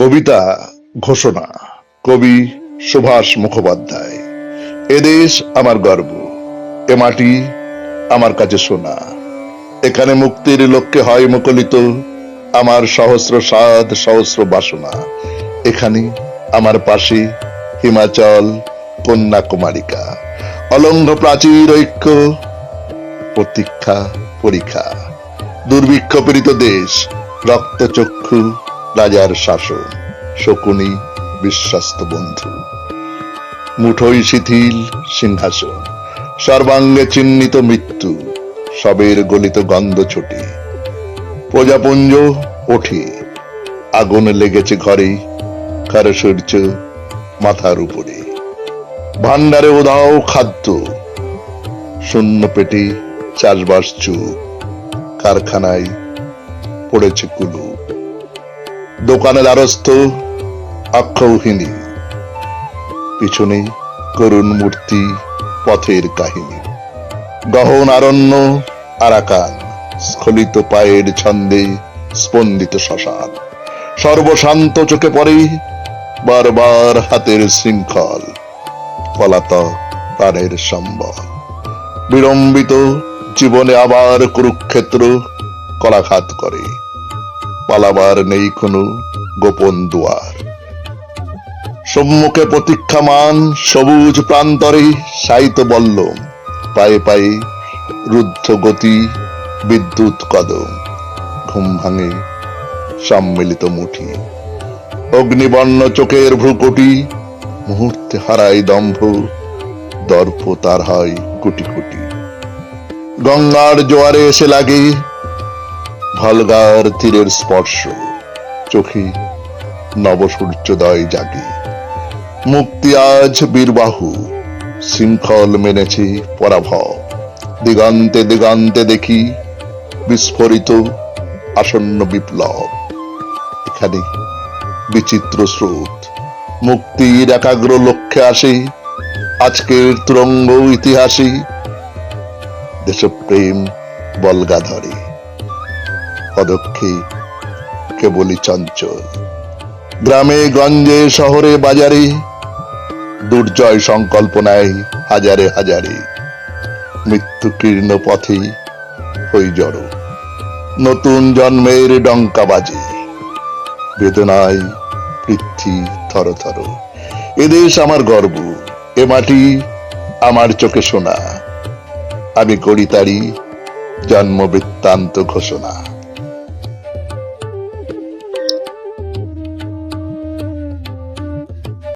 কবিতা ঘোষণা। কবি সুভাষ মুখোপাধ্যায়। এদেশ আমার গর্ব, এ মাটি আমার কাছে সোনা। এখানে মুক্তির লক্ষ্যে হয় মুকলিত, আমার সহস্র সাদ সহস্র বাসনা। এখানে আমার পাশে হিমাচল কন্যাকুমারিকা। অলঙ্ঘ প্রাচীর ঐক্য, প্রতীক্ষা পরীক্ষা। দুর্ভিক্ষ পীড়িত দেশ, রক্তচক্ষু রাজার শাসন শকুনি, বিশ্বস্ত বন্ধু। মুঠোই শিথিল সিংহাসন, সর্বাঙ্গে চিহ্নিত মৃত্যু, সবের গলিত গন্ধ ছুটি। প্রজাপুঞ্জ ওঠে, আগুন লেগেছে ঘরে কারও সূর্য মাথার উপরে। ভান্ডারে উধাও খাদ্য, শূন্য পেটে চাষবাস চুপ কারখানায় পড়েছে কুলু। দোকানে দ্বারস্থ আক্ষৌহিনী পিছনে করুণ মূর্তি পথের কাহিনী। গহন আরণ্য আরাকান স্খলিত পায়ের ছন্দে স্পন্দিত শ্মশান। সর্বশান্ত চোখে পড়ে বারবার হাতের শৃঙ্খল, পলাতক প্রাণের সম্বল। বিড়ম্বিত জীবনে আবার কুরুক্ষেত্র কলাঘাত করে। পালাবার নেই কোনো গোপন দুয়ার। সম্মুখে প্রতীক্ষামান সবুজ প্রান্তরে সাইত বল্লম, পায়ে পায়ে রুদ্ধ গতি বিদ্যুৎ কদম, ঘুম ভাঙে সম্মিলিত মুঠি। অগ্নিবর্ণ চোখের ভ্রুকুটি মুহূর্তে হারায় দম্ভ, দর্প তার হয় কুটি কোটি গঙ্গার জোয়ারে এসে লাগে ভলগার তীরের স্পর্শ, চোখে নব সূর্যোদয় জাগে। মুক্তি আজ বীরবাহু, শৃঙ্খল মেনেছে পরাভব। দিগন্তে দিগন্তে দেখি বিস্ফোরিত আসন্ন বিপ্লব। এখানে বিচিত্র স্রোত। মুক্তির একাগ্র লক্ষ্যে আসে আজকের তুরঙ্গ ইতিহাসে। দেশপ্রেম বলগা ধরে পদক্ষেপ কেবলই চঞ্চল। গ্রামে, গঞ্জে, শহরে, বাজারে দুর্জয় সংকল্প নেয় হাজারে হাজারে মৃত্যু কীর্ণ পথে হই জড়ো। নতুন জন্মের ডঙ্কা বাজে, বেদনায় পৃথ্বী থর থর। এদেশ আমার গর্ব, এ মাটি আমার চোখে শোনা আমি করি তারি জন্ম বৃত্তান্ত ঘোষণা।